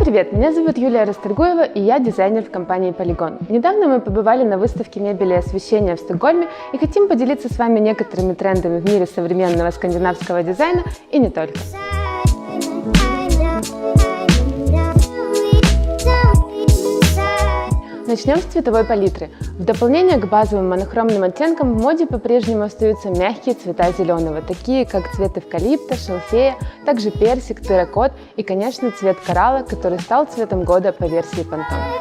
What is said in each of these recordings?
привет! Меня зовут Юлия Расторгуева, и я дизайнер в компании Polygon. Недавно мы побывали на выставке мебели и освещения в Стокгольме и хотим поделиться с вами некоторыми трендами в мире современного скандинавского дизайна и не только. Начнем с цветовой палитры. В дополнение к базовым монохромным оттенкам в моде по-прежнему остаются мягкие цвета зеленого, такие как цвет эвкалипта, шалфея, также персик, терракот и, конечно, цвет коралла, который стал цветом года по версии Pantone.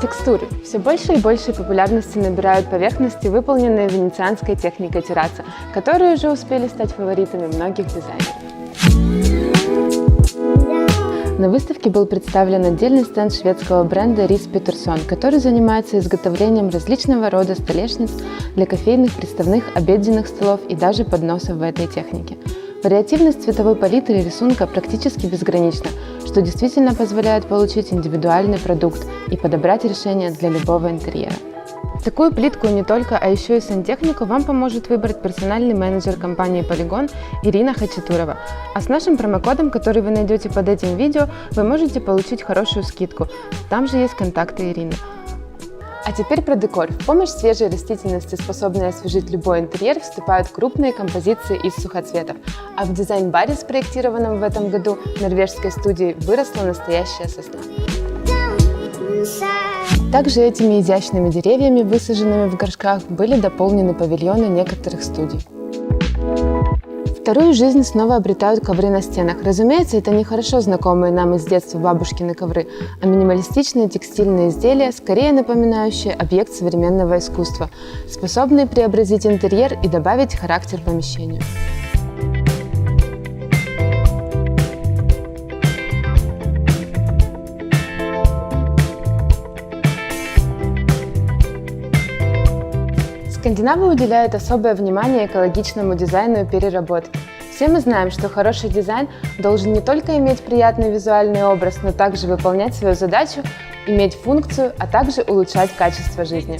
Текстуры. Все больше и больше популярности набирают поверхности, выполненные венецианской техникой терраса, которые уже успели стать фаворитами многих дизайнеров. На выставке был представлен отдельный стенд шведского бренда Рис Петерсон, который занимается изготовлением различного рода столешниц для кофейных, приставных, обеденных столов и даже подносов в этой технике. Вариативность цветовой палитры рисунка практически безгранична, что действительно позволяет получить индивидуальный продукт и подобрать решение для любого интерьера. Такую плитку не только, а еще и сантехнику вам поможет выбрать персональный менеджер компании Polygon Ирина Хачатурова. А с нашим промокодом, который вы найдете под этим видео, вы можете получить хорошую скидку. Там же есть контакты Ирины. А теперь про декор. В помощь свежей растительности, способной освежить любой интерьер, вступают крупные композиции из сухоцветов. А в дизайн-баре, спроектированном в этом году норвежской студией, выросла настоящая сосна. Также этими изящными деревьями, высаженными в горшках, были дополнены павильоны некоторых студий. Вторую жизнь снова обретают ковры на стенах. Разумеется, это не хорошо знакомые нам из детства бабушкины ковры, а минималистичные текстильные изделия, скорее напоминающие объект современного искусства, способные преобразить интерьер и добавить характер помещению. Скандинавы уделяют особое внимание экологичному дизайну и переработке. Все мы знаем, что хороший дизайн должен не только иметь приятный визуальный образ, но также выполнять свою задачу, иметь функцию, а также улучшать качество жизни.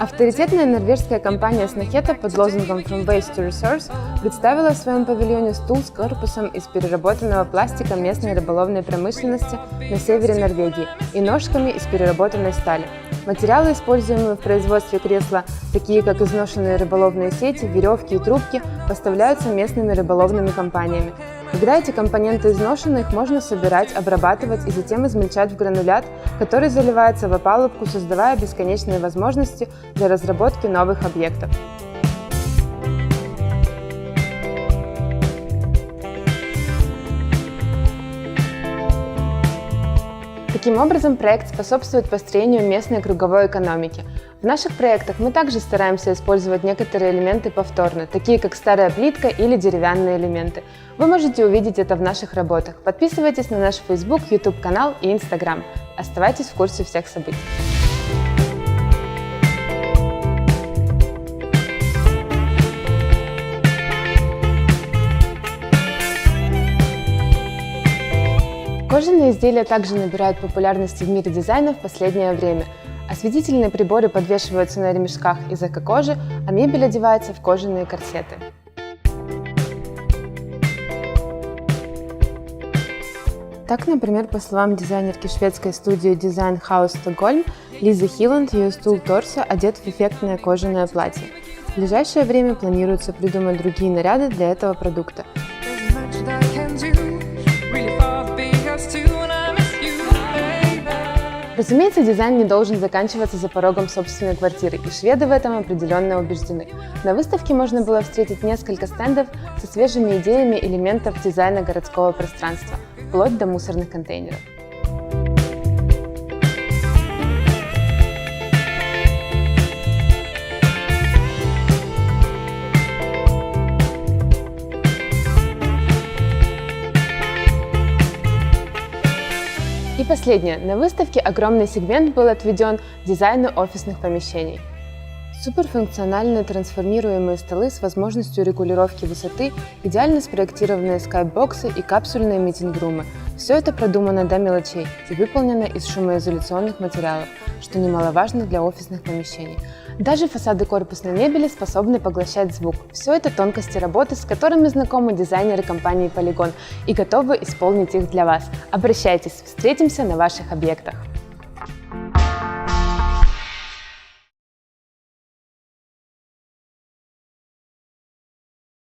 Авторитетная норвежская компания Snaheta под лозунгом «From Waste to Resource» представила в своем павильоне стул с корпусом из переработанного пластика местной рыболовной промышленности на севере Норвегии и ножками из переработанной стали. Материалы, используемые в производстве кресла, такие как изношенные рыболовные сети, веревки и трубки, поставляются местными рыболовными компаниями. Когда эти компоненты изношены, их можно собирать, обрабатывать и затем измельчать в гранулят, который заливается в опалубку, создавая бесконечные возможности для разработки новых объектов. Таким образом, проект способствует построению местной круговой экономики. В наших проектах мы также стараемся использовать некоторые элементы повторно, такие как старая плитка или деревянные элементы. Вы можете увидеть это в наших работах. Подписывайтесь на наш Facebook, YouTube канал и Instagram. Оставайтесь в курсе всех событий. Кожаные изделия также набирают популярности в мире дизайна в последнее время. Осветительные приборы подвешиваются на ремешках из эко-кожи, а мебель одевается в кожаные корсеты. Так, например, по словам дизайнерки шведской студии Design House Stockholm, Лизы Хилланд, ее стул торса одет в эффектное кожаное платье. В ближайшее время планируется придумать другие наряды для этого продукта. Разумеется, дизайн не должен заканчиваться за порогом собственной квартиры, и шведы в этом определенно убеждены. На выставке можно было встретить несколько стендов со свежими идеями элементов дизайна городского пространства, вплоть до мусорных контейнеров. И последнее. На выставке огромный сегмент был отведен дизайну офисных помещений. Суперфункциональные трансформируемые столы с возможностью регулировки высоты, идеально спроектированные скайбоксы и капсульные митинг-румы, Все это продумано до мелочей и выполнено из шумоизоляционных материалов, что немаловажно для офисных помещений. Даже фасады корпусной мебели способны поглощать звук. Все это тонкости работы, с которыми знакомы дизайнеры компании Polygon и готовы исполнить их для вас. Обращайтесь, встретимся на ваших объектах.